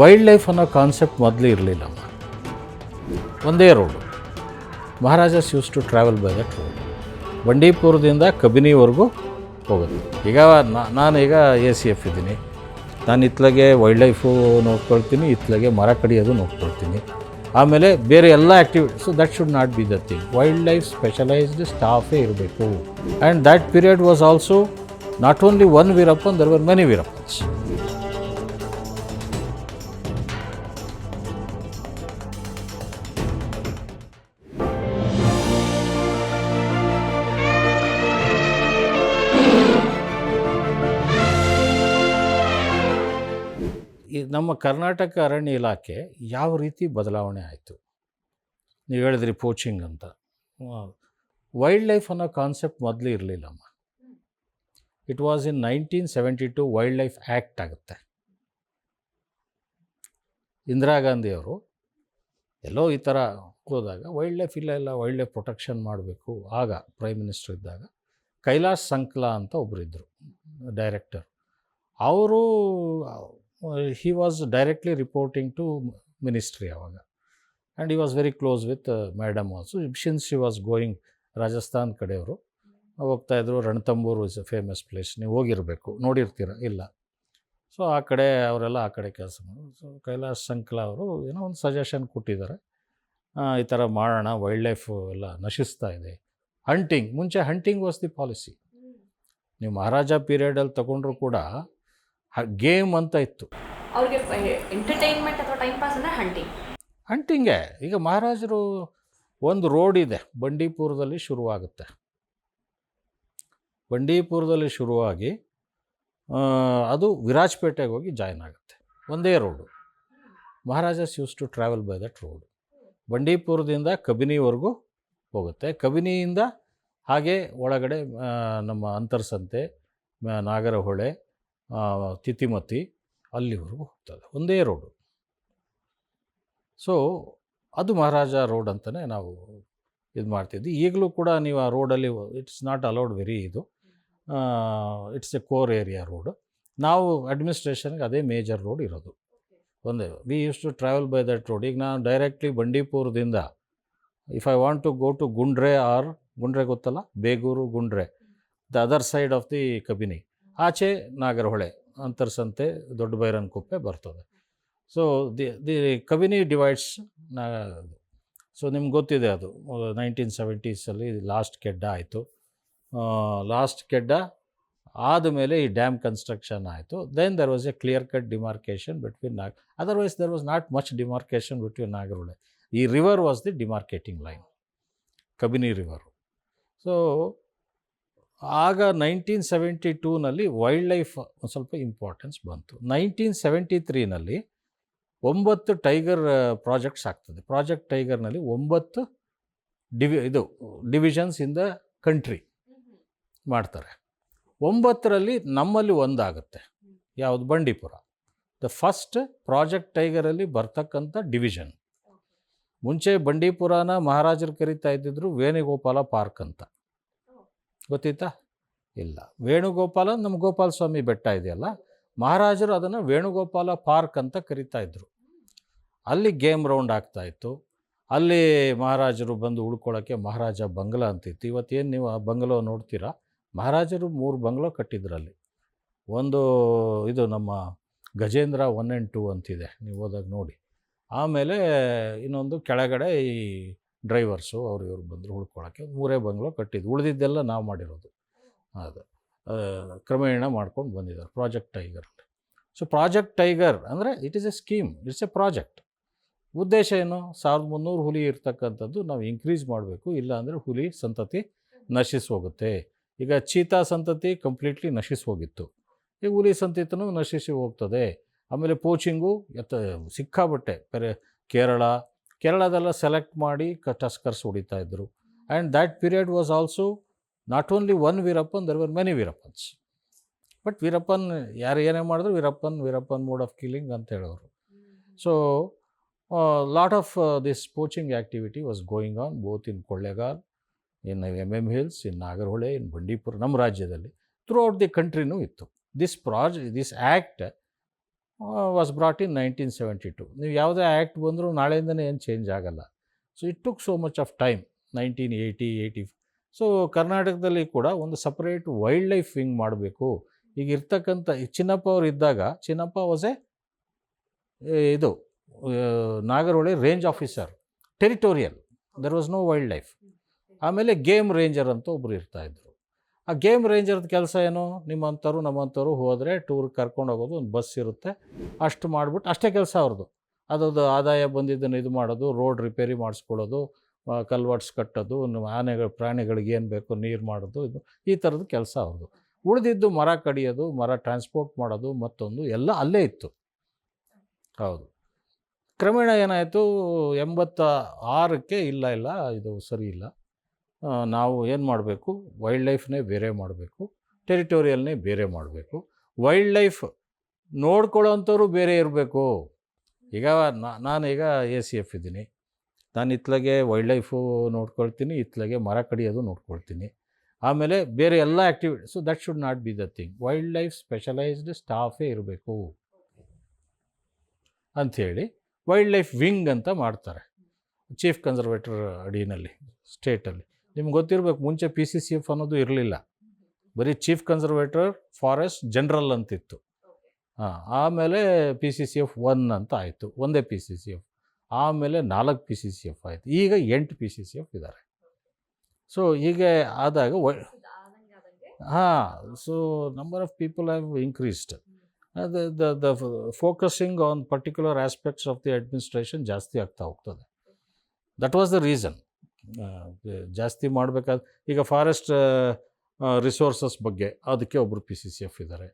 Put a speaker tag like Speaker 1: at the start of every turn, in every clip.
Speaker 1: Wild life ಅನ್ನೋ concept ಮೊದಲು ಇರಲಿಲ್ಲ. ಒಂದೇ road maharajas used to travel by that road ಬಂಡೀಪುರದಿಂದ ಕಬಿನಿವರೆಗೂ ಹೋಗುತ್ತೆ. ಈಗ ನಾನು ಈಗ ಎ ಸಿ ಎಫ್ ಇದ್ದೀನಿ. ನಾನು ಇತ್ಲಾಗೆ ವೈಲ್ಡ್ ಲೈಫು ನೋಡ್ಕೊಳ್ತೀನಿ, ಇತ್ಲಾಗೆ ಮರ ಕಡಿಯೋದು ನೋಡ್ಕೊಳ್ತೀನಿ. ಆಮೇಲೆ ಬೇರೆ ಎಲ್ಲ activity so that should not be the thing wildlife specialised ಸ್ಟಾಫೇ ಇರಬೇಕು. And that period was also not only one Veerappan there were many Veerappans ನಮ್ಮ ಕರ್ನಾಟಕ ಅರಣ್ಯ ಇಲಾಖೆ ಯಾವ ರೀತಿ ಬದಲಾವಣೆ ಆಯಿತು? ನೀವು ಹೇಳಿದ್ರಿ ಪೋಚಿಂಗ್ ಅಂತ. ವೈಲ್ಡ್ ಲೈಫ್ ಅನ್ನೋ ಕಾನ್ಸೆಪ್ಟ್ ಮೊದಲು ಇರಲಿಲ್ಲಮ್ಮ. It was in nineteen seventy two wildlife act ಆಗುತ್ತೆ. ಇಂದಿರಾ ಗಾಂಧಿಯವರು ಎಲ್ಲೋ ಈ ಥರ ಹೋದಾಗ ವೈಲ್ಡ್ ಲೈಫ್ ಇಲ್ಲ ಇಲ್ಲ ವೈಲ್ಡ್ ಲೈಫ್ ಪ್ರೊಟೆಕ್ಷನ್ ಮಾಡಬೇಕು ಆಗ ಪ್ರೈಮ್ ಮಿನಿಸ್ಟರ್ ಇದ್ದಾಗ ಕೈಲಾಶ್ ಸಂಕ್ಲಾ ಅಂತ ಒಬ್ಬರಿದ್ದರು ಡೈರೆಕ್ಟರ್ ಅವರು he was directly reporting to ministry ಅವಾಗ. And he was very close with madam also since she was going Rajasthan ಕಡೆಯವರು ಹೋಗ್ತಾಯಿದ್ರು Ranthambore is a famous place ನೀವು ಹೋಗಿರಬೇಕು. ನೋಡಿರ್ತೀರ? ಇಲ್ಲ. ಸೊ ಆ ಕಡೆ ಅವರೆಲ್ಲ ಆ ಕಡೆ ಕೆಲಸ ಮಾಡೋದು ಸೊ ಕೈಲಾಶ್ ಸಂಕ್ಲ ಅವರು ಏನೋ ಒಂದು ಸಜೆಷನ್ ಕೊಟ್ಟಿದ್ದಾರೆ. ಈ ಥರ ಮಾಡೋಣ ವೈಲ್ಡ್ ಲೈಫ್ ಎಲ್ಲ ನಶಿಸ್ತಾ ಇದೆ. ಹಂಟಿಂಗ್ ಮುಂಚೆ ಹಂಟಿಂಗ್ ವಾಸ್ ದಿ ಪಾಲಿಸಿ ನೀವು ಮಹಾರಾಜ ಪೀರಿಯಡಲ್ಲಿ ತಗೊಂಡ್ರು ಕೂಡ ಗೇಮ್ ಅಂತ ಇತ್ತು.
Speaker 2: ಅವ್ರಿಗೆ ಎಂಟರ್ಟೈನ್ಮೆಂಟ್ ಅಥವಾ ಟೈಮ್ ಪಾಸ್ ಅಂದರೆ ಹಂಟಿಂಗ್
Speaker 1: ಹಂಟಿಂಗೆ ಈಗ ಮಹಾರಾಜರು ಒಂದು ರೋಡ್ ಇದೆ ಬಂಡೀಪುರದಲ್ಲಿ ಶುರುವಾಗುತ್ತೆ. ಬಂಡೀಪುರದಲ್ಲಿ ಶುರುವಾಗಿ ಅದು ವಿರಾಜಪೇಟೆಗೆ ಹೋಗಿ ಜಾಯ್ನ್ ಆಗುತ್ತೆ. ಒಂದೇ road maharajas used to travel by that road ಬಂಡೀಪುರದಿಂದ ಕಬಿನಿವರೆಗೂ ಹೋಗುತ್ತೆ. ಕಬಿನಿಯಿಂದ ಹಾಗೆ ಒಳಗಡೆ ನಮ್ಮ ಅಂತರ್ಸಂತೆ ನಾಗರಹೊಳೆ ತಿತಿಮತಿ ಅಲ್ಲಿವರೆಗೂ ಹೋಗ್ತದೆ. ಒಂದೇ ರೋಡು ಸೊ ಅದು ಮಹಾರಾಜ ರೋಡ್ ಅಂತಲೇ ನಾವು ಇದು ಮಾಡ್ತಿದ್ವಿ. ಈಗಲೂ ಕೂಡ ನೀವು ಆ ರೋಡಲ್ಲಿ ಇಟ್ಸ್ ನಾಟ್ ಅಲೌಡ್ ವೆರಿ ಇದು. It's a core area road ನಾವು ಅಡ್ಮಿನಿಸ್ಟ್ರೇಷನ್ಗೆ ಅದೇ ಮೇಜರ್ ರೋಡ್ ಇರೋದು. ಒಂದೇ we used to travel by that road ಈಗ ನಾನು directly ಬಂಡೀಪುರದಿಂದ if I want to go to Gundre or Gundre ಗೊತ್ತಲ್ಲ? Begur Gundre the other side of the Kabini ಆಚೆ Nagarahole Antarasante Dodda Byron ಕುಪ್ಪೆ ಬರ್ತದೆ. So the the Kabini divides so ನಿಮ್ಗೆ ಗೊತ್ತಿದೆ ಅದು. Nineteen ಸೆವೆಂಟೀಸಲ್ಲಿ last ಕೆಡ್ಡ ಆಯಿತು. Last Khedda ಆದಮೇಲೆ ಈ ಡ್ಯಾಮ್ ಕನ್ಸ್ಟ್ರಕ್ಷನ್ ಆಯಿತು. Then there was a clear cut demarcation between Nag otherwise there was not much demarcation between Nagarahole ಈ river was the demarcating line Kabini river so ಆಗ nineteen seventy ಟೂನಲ್ಲಿ wildlife ಒಂದು ಸ್ವಲ್ಪ importance ಬಂತು. Nineteen seventy ತ್ರೀನಲ್ಲಿ ಒಂಬತ್ತು tiger projects ಆಗ್ತದೆ. Project ಟೈಗರ್ನಲ್ಲಿ ಒಂಬತ್ತು ಡಿವಿ ಇದು ಡಿವಿಷನ್ಸ್ ಇನ್ ದ ಕಂಟ್ರಿ ಮಾಡ್ತಾರೆ. ಒಂಬತ್ತರಲ್ಲಿ ನಮ್ಮಲ್ಲಿ ಒಂದಾಗುತ್ತೆ. ಯಾವುದು? ಬಂಡೀಪುರ. ದ ಫಸ್ಟ್ ಪ್ರಾಜೆಕ್ಟ್ ಟೈಗರಲ್ಲಿ ಬರ್ತಕ್ಕಂಥ ಡಿವಿಷನ್ ಮುಂಚೆ ಬಂಡೀಪುರನ ಮಹಾರಾಜರು ಕರಿತಾ ಇದ್ದಿದ್ರು ವೇಣುಗೋಪಾಲ ಪಾರ್ಕ್ ಅಂತ. ಗೊತ್ತಿತ್ತಾ? ಇಲ್ಲ. ವೇಣುಗೋಪಾಲ ನಮ್ಮ ಗೋಪಾಲ ಸ್ವಾಮಿ ಬೆಟ್ಟ ಇದೆಯಲ್ಲ, ಮಹಾರಾಜರು ಅದನ್ನು ವೇಣುಗೋಪಾಲ ಪಾರ್ಕ್ ಅಂತ ಕರಿತಾ ಇದ್ದರು ಅಲ್ಲಿ ಗೇಮ್ ರೌಂಡ್ ಆಗ್ತಾ ಇತ್ತು. ಅಲ್ಲಿ ಮಹಾರಾಜರು ಬಂದು ಉಳ್ಕೊಳ್ಳೋಕ್ಕೆ ಮಹಾರಾಜ ಬಂಗ್ಲ ಅಂತಿತ್ತು. ಇವತ್ತೇನು ನೀವು ಆ ಬಂಗ್ಲೋ ನೋಡ್ತೀರಾ? ಮಹಾರಾಜರು ಮೂರು ಬಂಗ್ಲೋ ಕಟ್ಟಿದ್ರಲ್ಲಿ. ಒಂದು ಇದು ನಮ್ಮ ಗಜೇಂದ್ರ ಒನ್ ಆ್ಯಂಡ್ ಟೂ ಅಂತಿದೆ. ನೀವು ಹೋದಾಗ ನೋಡಿ. ಆಮೇಲೆ ಇನ್ನೊಂದು ಕೆಳಗಡೆ ಈ ಡ್ರೈವರ್ಸು ಅವ್ರು ಇವ್ರು ಬಂದರು ಉಳ್ಕೊಳ್ಳೋಕ್ಕೆ ಮೂರೇ ಬಂಗ್ಲೋ ಕಟ್ಟಿದ್ದು ಉಳಿದಿದ್ದೆಲ್ಲ ನಾವು ಮಾಡಿರೋದು. ಅದು. ಕ್ರಮೇಣ ಮಾಡ್ಕೊಂಡು ಬಂದಿದ್ದಾರೆ. Project tiger so, project tiger ಅಂದರೆ it is a scheme. It's a project. ಉದ್ದೇಶ ಏನು? ಸಾವಿರದ ಮುನ್ನೂರು ಹುಲಿ ಇರ್ತಕ್ಕಂಥದ್ದು ನಾವು ಇನ್ಕ್ರೀಸ್ ಮಾಡಬೇಕು. ಇಲ್ಲ ಅಂದರೆ ಹುಲಿ ಸಂತತಿ ನಶಿಸಿ ಹೋಗುತ್ತೆ. ಈಗ ಚೀತಾ ಸಂತತಿ ಕಂಪ್ಲೀಟ್ಲಿ ನಶಿಸಿ ಹೋಗಿತ್ತು. ಈಗ ಹುಲಿ ಸಂತತಿನೂ ನಶಿಸಿ ಹೋಗ್ತದೆ. ಆಮೇಲೆ ಪೋಚಿಂಗು ಎತ್ತ ಸಿಕ್ಕಾಬಟ್ಟೆ ಬೇರೆ ಕೇರಳ ಕೇರಳದೆಲ್ಲ ಸೆಲೆಕ್ಟ್ ಮಾಡಿ ಕ ಟಸ್ಕರ್ಸ್ ಹೊಡಿತಾ ಇದ್ದರು and that period was also not only one Veerappan there were many Veerappans but Veerappan ಯಾರು ಏನೇ ಮಾಡಿದ್ರು Veerappan Veerappan mode of killing ಅಂತ ಹೇಳೋರು. So lot of this poaching activity was going on both in Kollegal in M M hills in Nagarahole in Bandipur ನಮ್ಮ ರಾಜ್ಯದಲ್ಲಿ. Throughout the ಕಂಟ್ರಿನೂ ಇತ್ತು. This ಪ್ರಾಜ್ this act was brought in nineteen seventy two ನೀವು ಯಾವುದೇ act ಬಂದರೂ ನಾಳೆಯಿಂದನೇ ಏನು change ಆಗೋಲ್ಲ. So it took so much of time nineteen eighty eighty so ಕರ್ನಾಟಕದಲ್ಲಿ ಕೂಡ ಒಂದು ಸಪ್ರೇಟ್ ವೈಲ್ಡ್ ಲೈಫ್ ವಿಂಗ್ ಮಾಡಬೇಕು. ಈಗ ಇರ್ತಕ್ಕಂಥ ಚಿನ್ನಪ್ಪ ಅವರು ಇದ್ದಾಗ, ಚಿನ್ನಪ್ಪ ವಾಸ್ ಎ ಇದು Nagarahole range officer territorial there was no wildlife ಆಮೇಲೆ ಗೇಮ್ ರೇಂಜರ್ ಅಂತ ಒಬ್ಬರು ಇರ್ತಾಯಿದ್ರು ಆ ಗೇಮ್ ರೇಂಜರ್ದ ಕೆಲಸ ಏನು? ನಿಮ್ಮಂಥವ್ರು, ನಮ್ಮಂಥವ್ರು ಹೋದರೆ ಟೂರ್ ಕರ್ಕೊಂಡು ಹೋಗೋದು ಒಂದು ಬಸ್ ಇರುತ್ತೆ. ಅಷ್ಟು ಮಾಡಿಬಿಟ್ಟು ಅಷ್ಟೇ ಕೆಲಸ ಅವ್ರದ್ದು ಅದ್ರದ್ದು ಆದಾಯ ಬಂದಿದ್ದನ್ನು ಇದು ಮಾಡೋದು, ರೋಡ್ ರಿಪೇರಿ ಮಾಡಿಸ್ಕೊಳ್ಳೋದು ಕಲ್ವಾಟ್ಸ್ ಕಟ್ಟೋದು ಆನೆಗಳು, ಪ್ರಾಣಿಗಳಿಗೆ ಏನು ಬೇಕು ನೀರು ಮಾಡೋದು, ಇದು ಈ ಥರದ್ದು ಕೆಲಸ ಅವ್ರದ್ದು ಉಳಿದಿದ್ದು ಮರ ಕಡಿಯೋದು, ಮರ ಟ್ರಾನ್ಸ್ಪೋರ್ಟ್ ಮಾಡೋದು ಮತ್ತೊಂದು ಎಲ್ಲ ಅಲ್ಲೇ ಇತ್ತು. ಹೌದು. ಕ್ರಮೇಣ ಏನಾಯಿತು, ಎಂಬತ್ತ ಆರಕ್ಕೆ ಇಲ್ಲ ಇಲ್ಲ, ಇದು ಸರಿ ಇಲ್ಲ. ನಾವು ಏನು ಮಾಡಬೇಕು? ವೈಲ್ಡ್ ಲೈಫ್ನೇ ಬೇರೆ ಮಾಡಬೇಕು. ಟೆರಿಟೋರಿಯಲ್ನೇ ಬೇರೆ ಮಾಡಬೇಕು. ವೈಲ್ಡ್ ಲೈಫ್ ನೋಡ್ಕೊಳ್ಳೋವಂಥವ್ರು ಬೇರೆ ಇರಬೇಕು. ಈಗ ನಾನು ಈಗ ಎ ಸಿ ಎಫ್ ಇದ್ದೀನಿ. ನಾನು ಇತ್ಲಾಗೆ ವೈಲ್ಡ್ ಲೈಫು ನೋಡ್ಕೊಳ್ತೀನಿ, ಇತ್ಲಾಗೆ ಮರ ಕಡಿಯೋದು ನೋಡ್ಕೊಳ್ತೀನಿ. ಆಮೇಲೆ ಬೇರೆ ಎಲ್ಲ activity so that should not be the thing wildlife specialized ಸ್ಟಾಫೇ ಇರಬೇಕು. ಅಂಥೇಳಿ ವೈಲ್ಡ್ ಲೈಫ್ ವಿಂಗ್ ಅಂತ ಮಾಡ್ತಾರೆ. ಚೀಫ್ ಕನ್ಸರ್ವೇಟರ್ ಅಡಿನಲ್ಲಿ ಸ್ಟೇಟಲ್ಲಿ ನಿಮ್ಗೆ ಗೊತ್ತಿರಬೇಕು, ಮುಂಚೆ ಪಿ ಸಿ ಸಿ ಎಫ್ ಅನ್ನೋದು ಇರಲಿಲ್ಲ. ಬರೀ ಚೀಫ್ ಕನ್ಸರ್ವೇಟರ್ ಫಾರೆಸ್ಟ್ ಜನರಲ್ ಅಂತಿತ್ತು. ಹಾಂ, ಆಮೇಲೆ P C C F one ಅಂತ ಆಯಿತು. ಒಂದೇ ಪಿ ಸಿ ಸಿ ಎಫ್ ಆಮೇಲೆ ನಾಲ್ಕು ಪಿ ಸಿ ಸಿ ಎಫ್ ಆಯಿತು. ಈಗ ಎಂಟು ಪಿ ಸಿ ಸಿ ಎಫ್ ಇದ್ದಾರೆ. ಸೊ ಹೀಗೆ ಆದಾಗ ಹಾಂ so number of people have increased the the the focusing on particular aspects of the administration ಜಾಸ್ತಿ ಆಗ್ತಾ ಹೋಗ್ತದೆ. ದಟ್ ವಾಸ್ ದ ರೀಸನ್ ಜಾಸ್ತಿ ಮಾಡಬೇಕಾದ, ಈಗ ಫಾರೆಸ್ಟ್ ರಿಸೋರ್ಸಸ್ ಬಗ್ಗೆ ಅದಕ್ಕೆ ಒಬ್ಬರು ಪಿ ಸಿ ಸಿ ಎಫ್ ಇದ್ದಾರೆ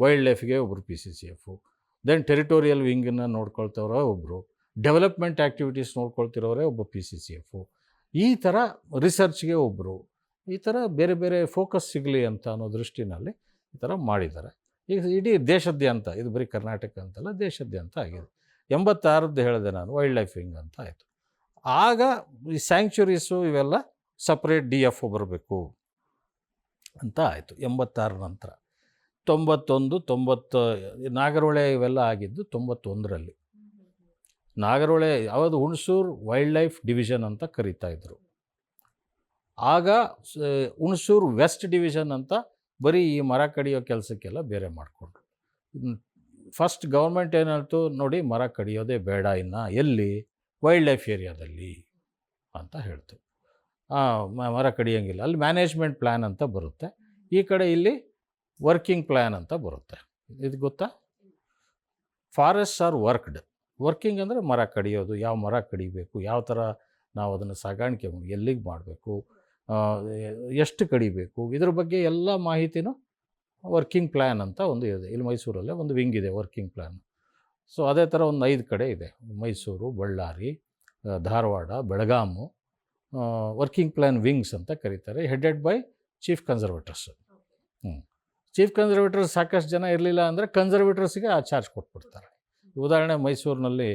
Speaker 1: ವೈಲ್ಡ್ ಲೈಫ್ಗೆ ಒಬ್ಬರು P C C F then territorial ವಿಂಗನ್ನು ನೋಡ್ಕೊಳ್ತವ್ರೆ ಒಬ್ಬರು ಡೆವಲಪ್ಮೆಂಟ್ ಆ್ಯಕ್ಟಿವಿಟೀಸ್ ನೋಡ್ಕೊಳ್ತಿರೋರೇ ಒಬ್ಬ ಪಿ ಸಿ ಸಿ ಎಫು ಈ ಥರ ರಿಸರ್ಚ್ಗೆ ಒಬ್ಬರು ಈ ಥರ ಬೇರೆ ಬೇರೆ ಫೋಕಸ್ ಸಿಗಲಿ ಅಂತ ಅನ್ನೋ ದೃಷ್ಟಿನಲ್ಲಿ ಈ ಥರ ಮಾಡಿದ್ದಾರೆ. ಈಗ ಇಡೀ ದೇಶಾದ್ಯಂತ, ಇದು ಬರೀ ಕರ್ನಾಟಕ ಅಂತಲ್ಲ, ದೇಶಾದ್ಯಂತ ಆಗಿದೆ. ಎಂಬತ್ತಾರದ್ದು ಹೇಳಿದೆ ನಾನು ವೈಲ್ಡ್ ಲೈಫ್ ವಿಂಗ್ ಅಂತ ಆಯಿತು. ಆಗ ಈ ಸ್ಯಾಂಕ್ಚುರೀಸು ಇವೆಲ್ಲ ಸಪ್ರೇಟ್ ಡಿ ಎಫ್ ಬರಬೇಕು ಅಂತ ಆಯಿತು, ಎಂಬತ್ತಾರ ನಂತರ. ತೊಂಬತ್ತೊಂದು, ತೊಂಬತ್ತು, ನಾಗರಹೊಳೆ ಇವೆಲ್ಲ ಆಗಿದ್ದು ತೊಂಬತ್ತೊಂದರಲ್ಲಿ. ನಾಗರಹೊಳೆ, ಯಾವುದು ಹುಣಸೂರು ವೈಲ್ಡ್ ಲೈಫ್ ಡಿವಿಷನ್ ಅಂತ ಕರೀತಾ ಇದ್ರು. ಆಗ ಹುಣಸೂರು ವೆಸ್ಟ್ ಡಿವಿಷನ್ ಅಂತ ಬರೀ ಈ ಮರ ಕಡಿಯೋ ಕೆಲಸಕ್ಕೆಲ್ಲ ಬೇರೆ ಮಾಡಿಕೊಂಡ್ರು. ಫಸ್ಟ್ ಗೌರ್ಮೆಂಟ್ ಏನು ಹೇಳ್ತು, ನೋಡಿ ಮರ ಕಡಿಯೋದೇ ಬೇಡ ಇನ್ನು, ಎಲ್ಲಿ? ವೈಲ್ಡ್ ಲೈಫ್ ಏರಿಯಾದಲ್ಲಿ ಅಂತ ಹೇಳ್ತು. ಮರ ಕಡಿಯೋಂಗಿಲ್ಲ. ಅಲ್ಲಿ ಮ್ಯಾನೇಜ್ಮೆಂಟ್ ಪ್ಲ್ಯಾನ್ ಅಂತ ಬರುತ್ತೆ. ಈ ಕಡೆ ಇಲ್ಲಿ ವರ್ಕಿಂಗ್ ಪ್ಲ್ಯಾನ್ ಅಂತ ಬರುತ್ತೆ. ಇದು ಗೊತ್ತಾ? ಫಾರೆಸ್ಟ್ ಆರ್ ವರ್ಕ್ಡ್ ವರ್ಕಿಂಗ್ ಅಂದರೆ ಮರ ಕಡಿಯೋದು, ಯಾವ ಮರ ಕಡಿಬೇಕು, ಯಾವ ಥರ ನಾವು ಅದನ್ನು ಸಾಗಾಣಿಕೆ ಎಲ್ಲಿಗೆ ಮಾಡಬೇಕು ಎಷ್ಟು ಕಡಿಬೇಕು, ಇದ್ರ ಬಗ್ಗೆ ಎಲ್ಲ ಮಾಹಿತಿನೂ ವರ್ಕಿಂಗ್ ಪ್ಲ್ಯಾನ್ ಅಂತ ಒಂದು ಇದೆ. ಇಲ್ಲಿ ಮೈಸೂರಲ್ಲೇ ಒಂದು ವಿಂಗ್ ಇದೆ ವರ್ಕಿಂಗ್ ಪ್ಲ್ಯಾನ್ ಸೊ ಅದೇ ಥರ ಒಂದು ಐದು ಕಡೆ ಇದೆ. Mysuru, Ballari Dharwad, Belgaum working plan wings ಅಂತ ಕರೀತಾರೆ. ಹೆಡೆಡ್ ಬೈ ಚೀಫ್ ಕನ್ಸರ್ವೇಟರ್ಸ್ ಹ್ಞೂ ಚೀಫ್ ಕನ್ಸರ್ವೇಟರ್ಸ್ ಸಾಕಷ್ಟು ಜನ ಇರಲಿಲ್ಲ ಅಂದರೆ ಕನ್ಸರ್ವೇಟರ್ಸ್ಗೆ ಆ ಚಾರ್ಜ್ ಕೊಟ್ಬಿಡ್ತಾರೆ. ಉದಾಹರಣೆ ಮೈಸೂರಿನಲ್ಲಿ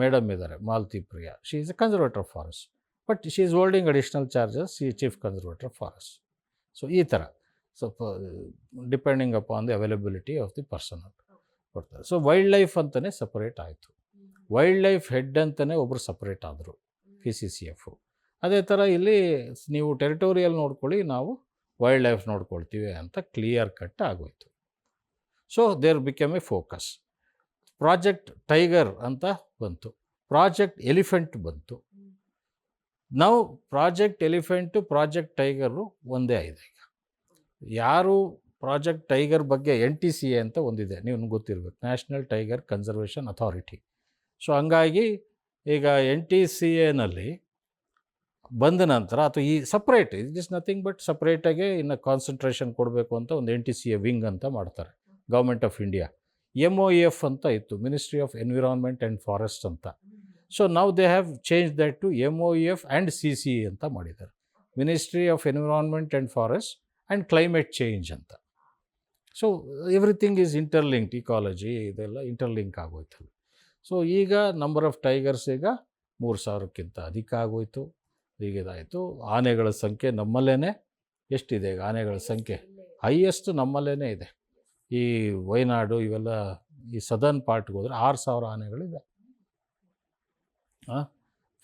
Speaker 1: ಮೇಡಮ್ ಇದ್ದಾರೆ, Malathi Priya. She is a conservator forest but she is holding additional charges ಈ ಚೀಫ್ ಕನ್ಸರ್ವೇಟರ್ ಫಾರೆಸ್ಟ್ ಸೊ ಈ ಥರ. ಸ್ವಲ್ಪ depending upon the availability of the person ಕೊಡ್ತಾರೆ. ಸೊ ವೈಲ್ಡ್ ಲೈಫ್ ಅಂತಲೇ ಸಪ್ರೇಟ್ ಆಯಿತು. ವೈಲ್ಡ್ ಲೈಫ್ ಹೆಡ್ ಅಂತಲೇ ಒಬ್ಬರು separate ಆದರು ಪಿ ಸಿ ಸಿ ಎಫು ಅದೇ ಥರ ಇಲ್ಲಿ ನೀವು ಟೆರಿಟೋರಿಯಲ್ ನೋಡ್ಕೊಳ್ಳಿ ನಾವು ವೈಲ್ಡ್ ಲೈಫ್ ನೋಡ್ಕೊಳ್ತೀವಿ ಅಂತ ಕ್ಲಿಯರ್ ಕಟ್ ಆಗೋಯ್ತು. So there become a focus project tiger ಅಂತ ಬಂತು. ಪ್ರಾಜೆಕ್ಟ್ ಎಲಿಫೆಂಟ್ ಬಂತು. ನಾವು ಪ್ರಾಜೆಕ್ಟ್ ಎಲಿಫೆಂಟು ಪ್ರಾಜೆಕ್ಟ್ ಟೈಗರು ಒಂದೇ ಇದೆ ಈಗ. ಯಾರು ಪ್ರಾಜೆಕ್ಟ್ ಟೈಗರ್ ಬಗ್ಗೆ ಎನ್ ಟಿ ಸಿ ಎ ಅಂತ ಒಂದಿದೆ. ನೀವು ಗೊತ್ತಿರಬೇಕು. National tiger conservation authority. So, ಹಂಗಾಗಿ ಈಗ ಎನ್ ಟಿ ಸಿ ಎನಲ್ಲಿ ಬಂದ ನಂತರ ಅಥವಾ ಈ separate, it is nothing but ಸಪ್ರೇಟಾಗೆ ಇನ್ನು ಕಾನ್ಸಂಟ್ರೇಷನ್ ಕೊಡಬೇಕು ಅಂತ ಒಂದು N T C A wing ಅಂತ ಮಾಡ್ತಾರೆ. Government of India. M O F ಅಂತ ಇತ್ತು. Ministry of environment and forest ಅಂತ. ಸೊ, ನಾವು they have change that to M O F and C C ಅಂತ ಮಾಡಿದ್ದಾರೆ. Ministry of environment and forest and climate change ಅಂತ. So everything is interlinked ecology ಇದೆಲ್ಲ interlink ಆಗೋಯ್ತಲ್ಲ. So ಈಗ number of tigers ಈಗ ಮೂರು ಸಾವಿರಕ್ಕಿಂತ ಅಧಿಕ ಆಗೋಯ್ತು. ಈಗ ಇದಾಯಿತು ಆನೆಗಳ ಸಂಖ್ಯೆ ನಮ್ಮಲ್ಲೇ ಎಷ್ಟಿದೆ ಈಗ? ಆನೆಗಳ ಸಂಖ್ಯೆ ಹೈಯೆಸ್ಟ್ ನಮ್ಮಲ್ಲೇ ಇದೆ. ಈ ವಯನಾಡು ಇವೆಲ್ಲ ಈ ಸದರ್ನ್ ಪಾರ್ಟ್ಗೆ ಹೋದರೆ ಆರು ಸಾವಿರ ಆನೆಗಳಿದೆ.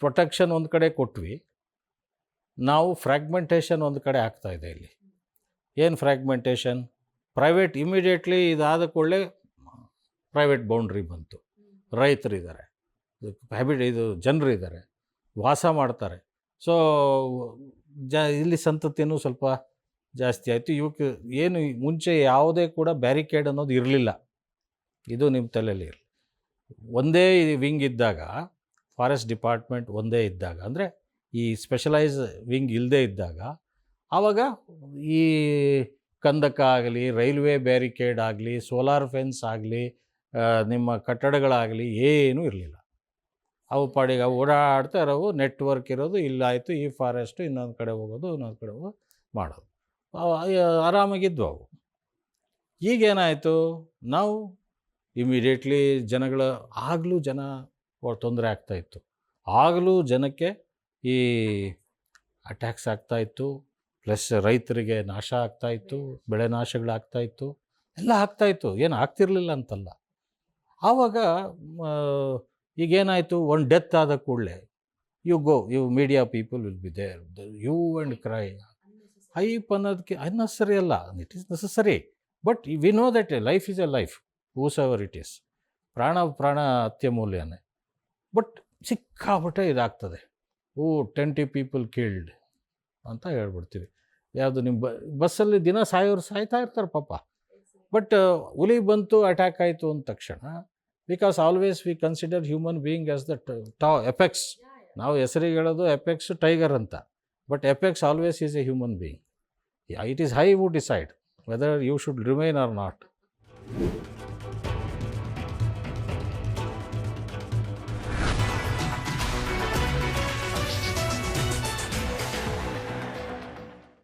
Speaker 1: ಪ್ರೊಟೆಕ್ಷನ್ ಒಂದು ಕಡೆ ಕೊಟ್ವಿ. ನಾವು ಫ್ರ್ಯಾಗ್ಮೆಂಟೇಷನ್ ಒಂದು ಕಡೆ ಆಗ್ತಾ ಇದೆ ಇಲ್ಲಿ. ಏನು ಫ್ರ್ಯಾಗ್ಮೆಂಟೇಷನ್ ಪ್ರೈವೇಟ್ ಇಮಿಡಿಯೇಟ್ಲಿ ಇದಾದ ಕೂಡಲೇ ಪ್ರೈವೇಟ್ ಬೌಂಡ್ರಿ ಬಂತು. ರೈತರಿದ್ದಾರೆ ಹ್ಯಾಬಿಟ್ ಇದು ಜನರು ಇದ್ದಾರೆ ವಾಸ ಮಾಡ್ತಾರೆ. ಸೊ ಜ, ಇಲ್ಲಿ ಸಂತತಿಯೂ ಸ್ವಲ್ಪ ಜಾಸ್ತಿ ಆಯಿತು. ಇವಕ್ಕೆ ಏನು ಮುಂಚೆ ಯಾವುದೇ ಕೂಡ ಬ್ಯಾರಿಕೇಡ್ ಅನ್ನೋದು ಇರಲಿಲ್ಲ. ಇದು ನಿಮ್ಮ ತಲೆಯಲ್ಲಿ ಇರಲಿ. ಒಂದೇ ವಿಂಗ್ ಇದ್ದಾಗ ಫಾರೆಸ್ಟ್ ಡಿಪಾರ್ಟ್ಮೆಂಟ್ ಒಂದೇ ಇದ್ದಾಗ, ಅಂದರೆ ಈ ಸ್ಪೆಷಲೈಸ್ ವಿಂಗ್ ಇಲ್ಲದೇ ಇದ್ದಾಗ, ಆವಾಗ ಈ ಕಂದಕ ಆಗಲಿ, ರೈಲ್ವೆ ಬ್ಯಾರಿಕೇಡ್ ಆಗಲಿ, ಸೋಲಾರ್ ಫೆನ್ಸ್ ಆಗಲಿ ನಿಮ್ಮ ಕಟ್ಟಡಗಳಾಗಲಿ ಏನೂ ಇರಲಿಲ್ಲ. ಅವು ಪಾಡಿಗೆ ಅವು ಓಡಾಡ್ತಾ ಇರೋವು, ನೆಟ್ವರ್ಕ್ ಇರೋದು ಇಲ್ಲಾಯಿತು ಈ ಫಾರೆಸ್ಟು, ಇನ್ನೊಂದು ಕಡೆ ಹೋಗೋದು, ಇನ್ನೊಂದು ಕಡೆ ಹೋಗೋದು, ಮಾಡೋದು. ಆರಾಮಾಗಿದ್ವು ಅವು. ಈಗೇನಾಯಿತು? ನಾವು ಇಮಿಡಿಯೇಟ್ಲಿ ಜನಗಳ, ಆಗಲೂ ಜನ ತೊಂದರೆ ಆಗ್ತಾಯಿತ್ತು ಆಗಲೂ ಜನಕ್ಕೆ ಈ ಅಟ್ಯಾಕ್ಸ್ ಆಗ್ತಾಯಿತ್ತು ಪ್ಲಸ್ ರೈತರಿಗೆ ನಾಶ ಆಗ್ತಾಯಿತ್ತು ಬೆಳೆ ನಾಶಗಳಾಗ್ತಾಯಿತ್ತು ಎಲ್ಲ ಆಗ್ತಾಯಿತ್ತು ಏನು ಆಗ್ತಿರ್ಲಿಲ್ಲ ಅಂತಲ್ಲ. ಆವಾಗ ಈಗ ಈಗೇನಾಯಿತು? ಒಂದು ಡೆತ್ ಆದ ಕೂಡಲೇ you go you media people will be there hue and cry hype ಅನ್ನೋದಕ್ಕೆ ಅನ್ನೆಸರಿ ಅಲ್ಲ. It is necessary but we know that life is a life whose ever it is ಪ್ರಾಣ ಪ್ರಾಣ ಅತ್ಯಮೂಲ್ಯನೇ ಬಟ್ ಸಿಕ್ಕಾಪಟ್ಟೆ ಇದಾಗ್ತದೆ. ಓ ಟ್ವೆಂಟಿ ಪೀಪಲ್ ಕಿಲ್ಡ್ ಅಂತ ಹೇಳ್ಬಿಡ್ತೀವಿ. ಯಾವುದು ನಿಮ್ಮ ಬಸ್ಸಲ್ಲಿ ದಿನ ಸಾಯೋರು ಸಾಯ್ತಾ ಇರ್ತಾರೆ ಪಾಪ. ಬಟ್ ಹುಲಿ ಬಂತು ಅಟ್ಯಾಕ್ ಆಯಿತು ಅಂದ ತಕ್ಷಣ because always we consider human being as the ಟಾ ಎಫೆಕ್ಸ್ ನಾವು ಹೆಸರಿಗೆ ಹೇಳೋದು ಎಫೆಕ್ಸ್ ಟೈಗರ್ ಅಂತ but effects always is a human being it is I who decide whether you should remain or not